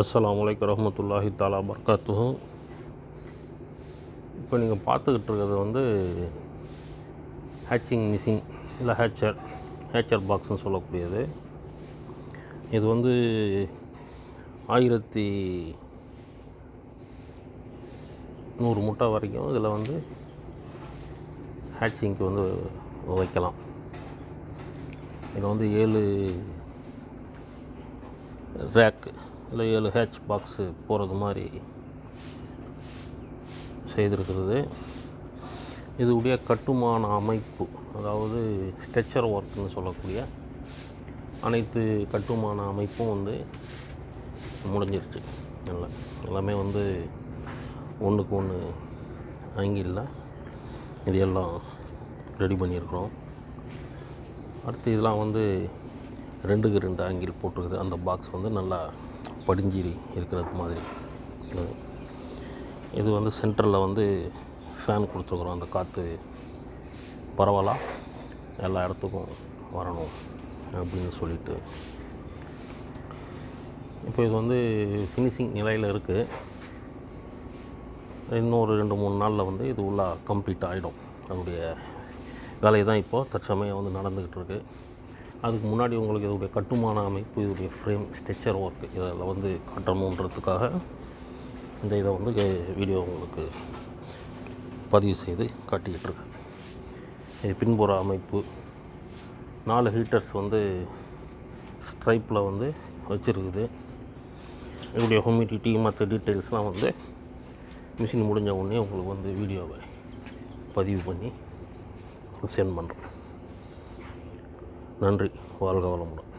அஸ்ஸலாமு அலைக்கும் ரஹ்மத்துல்லாஹி தாலா பர்காத்துஹு இப்போ நீங்கள் பார்த்துக்கிட்டு இருக்கிறது வந்து ஹேச்சிங் மிஷின் இல்லை ஹேச்சர் ஹேச்சர் பாக்ஸ்னு சொல்லக்கூடியது. இது வந்து ஆயிரத்தி நூறு முட்டை வரைக்கும் இதில் வந்து ஹேச்சிங்க்கு வந்து வைக்கலாம். இதில் வந்து ஏழு ரேக்கு இல்லை ஏழு ஹேட்ச் பாக்ஸு போகிறது மாதிரி செய்திருக்கிறது. இதுடைய கட்டுமான அமைப்பு அதாவது ஸ்ட்ரெச்சர் ஒர்க்னு சொல்லக்கூடிய அனைத்து கட்டுமான அமைப்பும் வந்து முடிஞ்சிருச்சு. நல்லா எல்லாமே வந்து ஒன்றுக்கு ஒன்று ஆங்கிளில் இது எல்லாம் ரெடி பண்ணியிருக்கிறோம். அடுத்து இதெல்லாம் வந்து ரெண்டுக்கு ரெண்டு ஆங்கிள் போட்டிருக்குது. அந்த பாக்ஸ் வந்து நல்லா படிஞ்சி இருக்கிறது மாதிரி. இது. வந்து சென்டரில் வந்து ஃபேன் கொடுத்துருக்குறோம். அந்த காற்று பரவலாக எல்லா இடத்துக்கும் வரணும் அப்படின்னு சொல்லிட்டு. இப்போ இது வந்து ஃபினிஷிங் நிலையில் இருக்குது இன்னொரு ரெண்டு மூணு நாளில் வந்து இது உள்ள கம்ப்ளீட் ஆகிடும் அதனுடைய வேலையை தான் இப்போது தற்சமயம் வந்து நடந்துக்கிட்டு இருக்குது அதுக்கு முன்னாடி உங்களுக்கு இதோடைய கட்டுமான அமைப்பு இதோடைய ஃப்ரேம் ஸ்ட்ரெச்சர் ஒர்க் இதில் வந்து காட்டணுன்றதுக்காக இந்த இதை வந்து வீடியோ உங்களுக்கு பதிவு செய்து காட்டிக்கிட்டு இருக்கேன் இது பின்புற அமைப்பு. நாலு ஹீட்டர்ஸ் வந்து ஸ்ட்ரைப்பில் வந்து வச்சுருக்குது. இதோடைய ஹுமிடிட்டி மற்ற டீட்டெயில்ஸ்லாம் வந்து மிஷின் முடிஞ்ச உடனே உங்களுக்கு வந்து வீடியோவை பதிவு பண்ணி சென்ட் பண்ணுறேன் நன்றி. வாழ்க வளமுடன்.